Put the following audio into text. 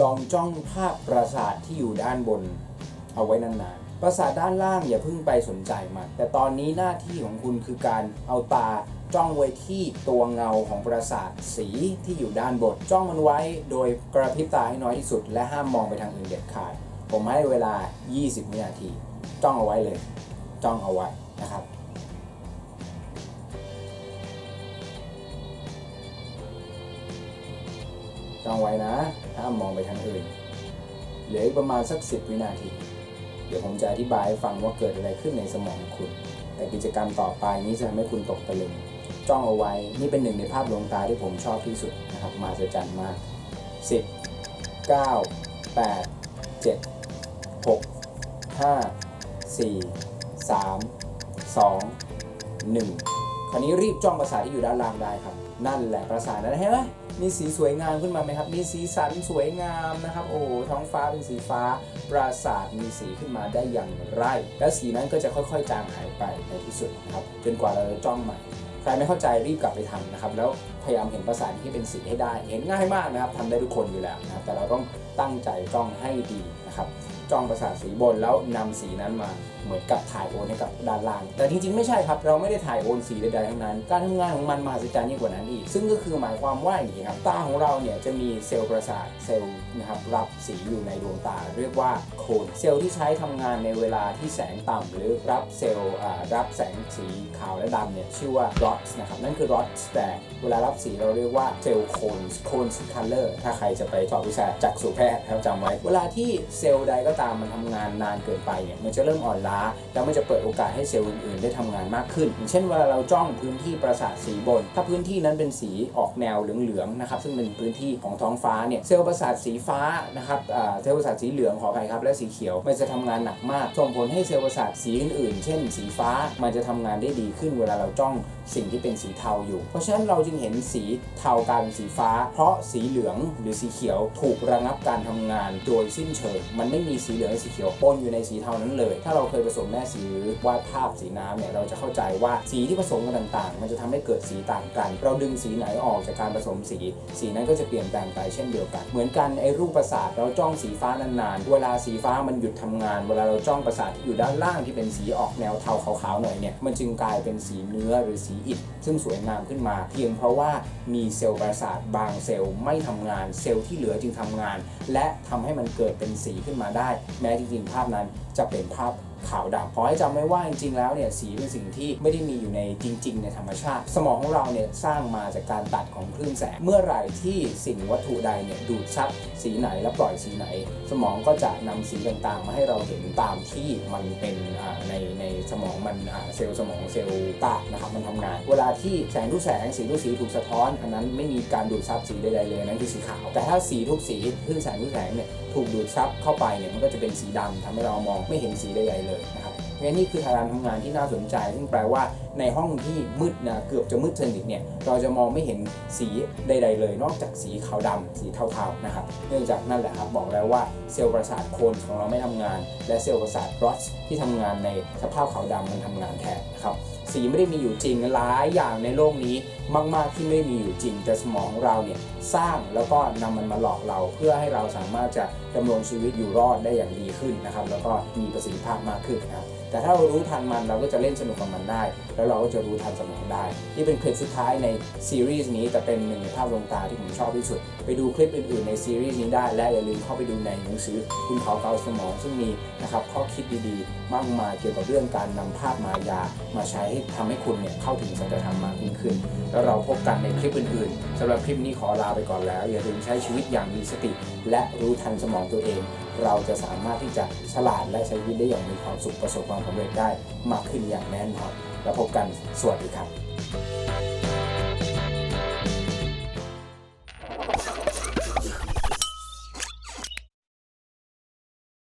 ลองจ้องภาพปราสาทที่อยู่ด้านบน เอาไว้นานๆ ปราสาทด้านล่างอย่าเพิ่งไปสนใจมันแต่ตอนนี้หน้าที่ของคุณคือการเอาตาจ้องไว้ที่ตัวเงาของปราสาทสีที่อยู่ด้านบนจ้องมันไว้โดยกระพริบตาให้น้อยที่สุด และห้ามมองไปทางอื่นเด็ดขาด ผมให้เวลา 20 วินาที จ้องเอาไว้เลย จ้องเอาไว้นะครับ จ้องไว้นะห้ามมองไปทางอื่น เหลืออีกประมาณสัก 10 วินาที เดี๋ยวผมจะอธิบายให้ฟังว่าเกิดอะไรขึ้นในสมองคุณ แต่กิจกรรมต่อไปนี้จะทำให้คุณตกตะลึง จ้องเอาไว้ นี่เป็นหนึ่งในภาพลวงตาที่ผมชอบที่สุดนะครับ มาสจันมาก 10 9 8 7 6 5 4 3 2 1 คราวนี้รีบจ้องปราสาที่อยู่ด้านล่างได้ครับ นั่นแหละปราสาทนั้นเห็นไหมมีสีสวยงามขึ้นมาไหมครับ มีสีสันสวยงามนะครับ โอ้ท้องฟ้าเป็นสีฟ้า ปราสาทมีสีขึ้นมาได้อย่างไร และสีนั้นก็จะค่อยๆ จางหายไปในที่สุดนะครับ จนกว่าเราจะจ้องใหม่ ใครไม่เข้าใจรีบกลับไปทำนะครับ แล้วพยายามเห็นปราสาทที่เป็นสีให้ได้ เห็นง่ายมากนะครับทำได้ทุกคนอยู่แล้วนะครับ แต่เราต้องตั้งใจจ้องให้ดีนะครับ จ้องประสาทสีบนแล้วนำสีนั้นมาเหมือนกับถ่ายโอนให้กับด้านล่าง แต่จริงๆไม่ใช่ครับ เราไม่ได้ถ่ายโอนสีใดๆทั้งนั้น การทำงานของมันมหัศจรรย์ยิ่งกว่านั้นอีก ซึ่งก็คือหมายความว่าอย่างนี้ครับ ตาของเราเนี่ยจะมีเซลล์ประสาทเซลล์นะครับรับสีอยู่ในดวงตา เรียกว่าโคนเซลล์ที่ใช้ทำงานในเวลาที่แสงต่ำหรือรับเซลล์รับแสงสีขาวและดำเนี่ยชื่อว่า rods นะครับนั่นคือ rods แต่เวลารับสีเราเรียกว่าเซลล์โคน cones color ถ้าใครจะไปสอบวิชาจักษุแพทย์นะครับจำไว้ เวลาที่เซลล์ใดก็ตามมันทำงานนานเกินไปเนี่ยมันจะเริ่มอ่อนล้า แล้วมันจะเปิดโอกาสให้เซลล์อื่นๆ ได้ทำงานมากขึ้น อย่างเช่นเวลาเราจ้องพื้นที่ประสาทสีบน ถ้าพื้นที่นั้นเป็นสีออกแนวเหลืองๆนะครับซึ่งเป็นพื้นที่ของท้องฟ้าเนี่ยเซลล์ประสาทสีฟ้านะครับอ่าเซลล์ประสาทสีเหลืองขออภัยครับและสีเขียวมันจะทำงานหนักมากส่งผลให้เซลล์ประสาทสีอื่นๆ เช่น สีฟ้ามันจะทำงานได้ดีขึ้นเวลาเราจ้อง สิ่งที่เป็นสีเทาอยู่ เพราะฉะนั้นเราจึงเห็นสีเทากลายเป็นสีฟ้า เพราะสีเหลืองหรือสีเขียวถูกระงับการทำงานโดยสิ้นเชิง มันไม่มีสีเหลืองและสีเขียวปนอยู่ในสีเทานั้นเลย ถ้าเราเคยผสมแม่สีหรือวาดภาพสีน้ำเนี่ยเราจะเข้าใจว่าสีที่ผสมกันต่างๆ มันจะทำให้เกิดสีต่างกัน เราดึงสีไหนออกจากการผสมสี สีนั้นก็จะเปลี่ยนแปลงไปเช่นเดียวกัน เหมือนกันไอ้รูปประสาทเราจ้องสีฟ้านานๆ เวลาสีฟ้ามันหยุดทำงาน เวลาเราจ้องประสาทที่อยู่ด้านล่างที่เป็นสีออกแนวเทาขาวๆหน่อยเนี่ย มันจึงกลายเป็นสีเนื้อหรือสีอิฐซึ่งสวยงามขึ้นมา เพียงเพราะว่ามีเซลล์ประสาทบางเซลล์ไม่ทำงาน เซลล์ที่เหลือจึงทำงาน และทำให้มันเกิดเป็นสีขึ้นมาได้ แม้จริงๆ ภาพนั้นจะเป็นภาพ ขาวดำขอให้จำไว้ว่าจริงๆแล้วเนี่ยสีเป็นสิ่งที่ไม่ได้มีอยู่ในจริง ๆ ในธรรมชาติ สมองของเราเนี่ยสร้างมาจากการตัดของคลื่นแสงเมื่อไหร่ที่สิ่งวัตถุใดเนี่ยดูดซับสีไหนและปล่อยสีไหน สมองก็จะนำสีต่างๆ มาให้เราเห็นตามที่มันเป็นในในสมองมันเซลล์สมองเซลล์ตานะครับมันทำงาน เวลาที่แสงทุกแสงสีทุกสีถูกสะท้อน อันนั้นไม่มีการดูดซับสีใดๆเลยนั่นคือสีขาว แต่ถ้าสีทุกสีคลื่นแสงทุกแสงเนี่ยถูกดูดซับเข้าไปเนี่ยมันก็จะเป็นสีดำทำให้เรามองไม่เห็นสีใดๆเลยนะครับงั้นนี่คือการทำงานที่น่าสนใจ ซึ่งแปลว่าในห้องที่มืดนะเกือบจะมืดสนิทเนี่ยเราจะมองไม่เห็นสีใด ๆ เลย นอกจากสีขาวดำสีเทาๆนะครับเนื่องจากนั่นแหละครับบอกแล้วว่าเซลล์ประสาทโคนของเราไม่ทำงาน และเซลล์ประสาทรอสที่ทำงานในสภาพขาวดำมันทำงานแทนนะครับ สีไม่ได้มีอยู่จริงหลายอย่างในโลกนี้มาก ๆ ที่ไม่มีอยู่จริง แต่สมองเราเนี่ยสร้างแล้วก็นำมันมาหลอกเราเพื่อให้เราสามารถจะดำรงชีวิตอยู่รอดได้อย่างดีขึ้นนะครับ แล้วก็มีประสิทธิภาพมากขึ้นนะครับแต่ถ้าเรารู้ทันมันเราก็จะเล่นสนุกกับมันได้ แล้วเราก็จะรู้ทันสมองได้ นี่เป็นคลิปสุดท้ายในซีรีส์นี้แต่เป็นหนึ่งในภาพลวงตาที่ผมชอบที่สุด ไปดูคลิปอื่นๆในซีรีส์นี้ได้และอย่าลืมเข้าไปดูในหนังสือคุณเขาเกาสมองซึ่งมีนะครับข้อคิดดีๆ มากมายเกี่ยวกับเรื่องการนำภาพมายามาใช้ให้ทำให้คุณเนี่ยเข้าถึงสัจธรรมมากยิ่งขึ้น แล้วเราพบกันในคลิปอื่นๆสำหรับคลิปนี้ขอลาไปก่อนแล้ว อย่าลืมใช้ชีวิตอย่างมีสติ และรู้ทันสมองตัวเอง เราจะสามารถที่จะฉลาดและใช้ชีวิตได้อย่างมีความสุขประสบความสำเร็จได้มากขึ้นอย่างแน่นอนแล้วพบกันสวัสดีครับ